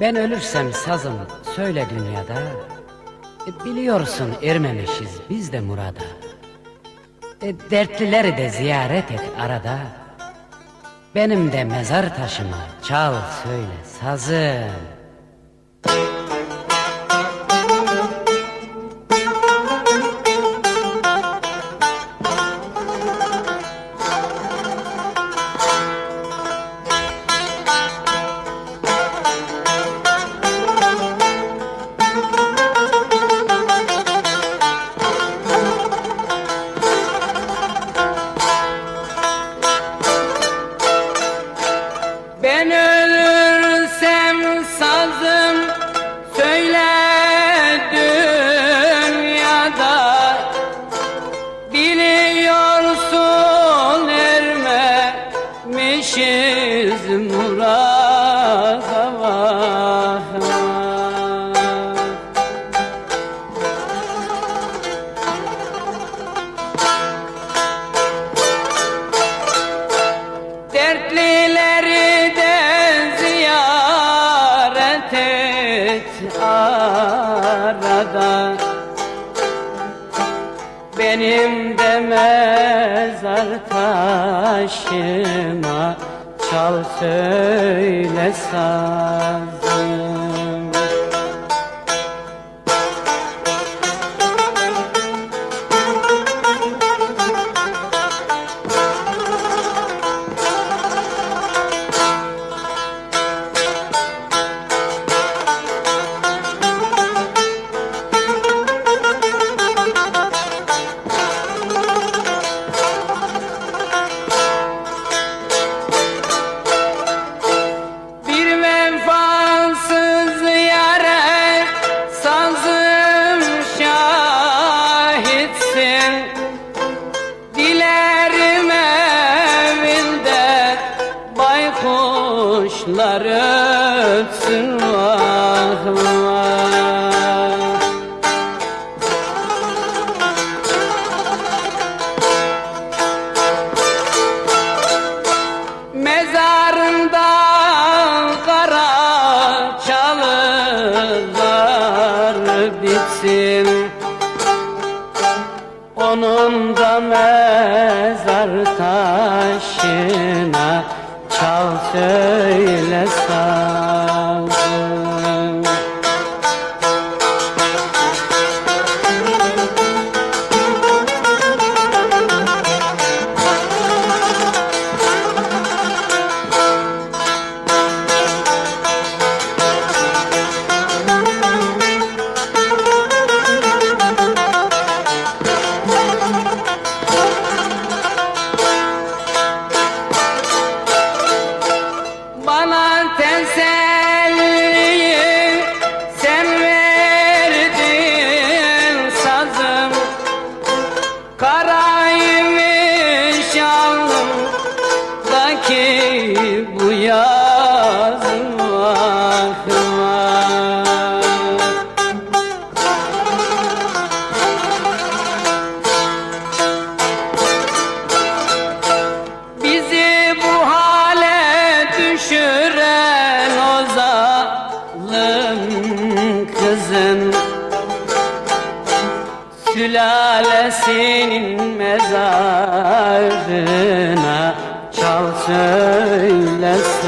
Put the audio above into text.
Ben ölürsem sazım söyle dünyada. E, Biliyorsun ermemişiz biz de murada. E, Dertlileri de ziyaret et arada. Benim de mezar taşıma çal söyle sazım Arada. Benim de mezar taşıma Çal söyle sazım baykuşlar ötsün vah vah Mezarında kara çalılar bitsin. Onun da mezar taşına söyle kızın Sülalesinin mezarına çal söyle sağ